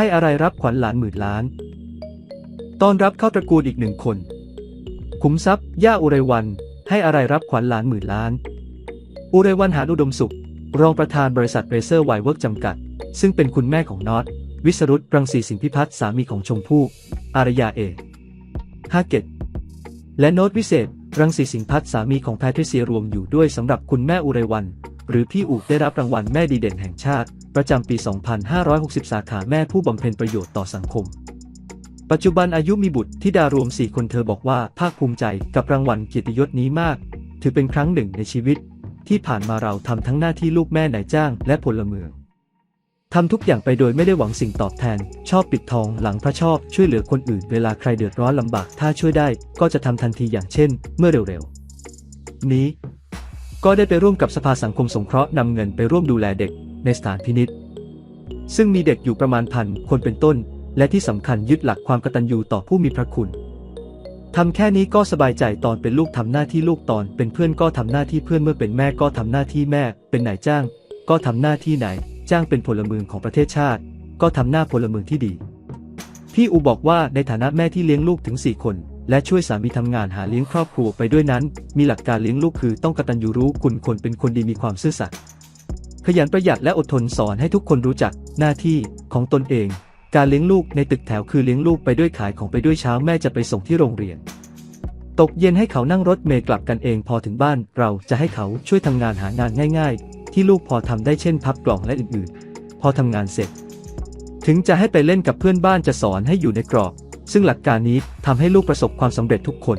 ให้อะไรรับขวัญหลานหมื่นล้านตอนรับเข้าตระกูลอีกหนึ่งคน ขุมทรัพย์ ย่าอุไรวัน ให้อะไรรับขวัญหลานหมื่นล้าน อุไรวันหาอุดมสุข รองประธานบริษัทเรเซอร์ไวเวิร์กจำกัด ซึ่งเป็นคุณแม่ของน็อต วิสรุตรังสีสิงห์พิพัฒน์สามีของชมพู่ อารยาเอฮาเกต และโน้ตวิเศษ รังสีสิงห์พัฒน์สามีของแพทริเซียรวมอยู่ด้วยสำหรับคุณแม่อุไรวัน หรือพี่อูได้รับรางวัลแม่ดีเด่นแห่งชาติ ประจำปี 2560 สาขาแม่ผู้บำเพ็ญประโยชน์ต่อสังคม ปัจจุบันอายุมีบุตรที่ดารวม 4 คนเธอบอกว่าภาคภูมิใจกับรางวัลเกียรติยศนี้มาก ถือเป็นครั้งหนึ่งในชีวิต ที่ผ่านมาเราทำทั้งหน้าที่ลูกแม่นายจ้างและพลเมืองทำทุกอย่างไปโดยไม่ได้หวังสิ่งตอบแทน ชอบปิดทองหลังพระชอบช่วยเหลือคนอื่นเวลาใครเดือดร้อนลำบาก ถ้าช่วยได้ก็จะทำทันทีอย่างเช่น เมื่อเร็วๆ นี้ ก็ได้ไปร่วมกับสภาสังคมสงเคราะห์นำเงินไปร่วมดูแลเด็กในสถานพินิษซึ่งมีเด็กอยู่ประมาณพันคนเป็นต้น และที่สำคัญยึดหลักความกตัญญูต่อผู้มีพระคุณทำแค่นี้ก็สบายใจตอนเป็นลูกทำหน้าที่ลูกตอน เป็นเพื่อนก็ทำหน้าที่เพื่อนเมื่อเป็นแม่ก็ทำหน้าที่แม่ เป็นนายจ้าง ก็ทำหน้าที่นายจ้างเป็นพลเมืองของประเทศชาติ ก็ทำหน้าพลเมืองที่ดี พี่อูบอกว่าในฐานะแม่ที่เลี้ยงลูกถึง 4 คน และช่วยสามีทำงานหาเลี้ยงครอบครัวไปด้วยนั้น มีหลักการเลี้ยงลูกคือต้องกตัญญูรู้คุณคนเป็นคนดีมีความซื่อสัตย์ขยันประหยัดและอดทนสอนให้ทุกคนรู้จักหน้าที่ของตนเอง การเลี้ยงลูกในตึกแถวคือเลี้ยงลูกไปด้วยขายของไปด้วยเช้าแม่จะไปส่งที่โรงเรียน ตกเย็นให้เขานั่งรถเมล์กลับกันเองพอถึงบ้าน เราจะให้เขาช่วยทำงานหางานง่าย ๆ ที่ลูกพอทำได้เช่นพับกล่องและอื่นๆ พอทำงานเสร็จ ถึงจะให้ไปเล่นกับเพื่อนบ้านจะสอนให้อยู่ในกรอบ ซึ่งหลักการนี้ทำให้ลูกประสบความสำเร็จทุกคน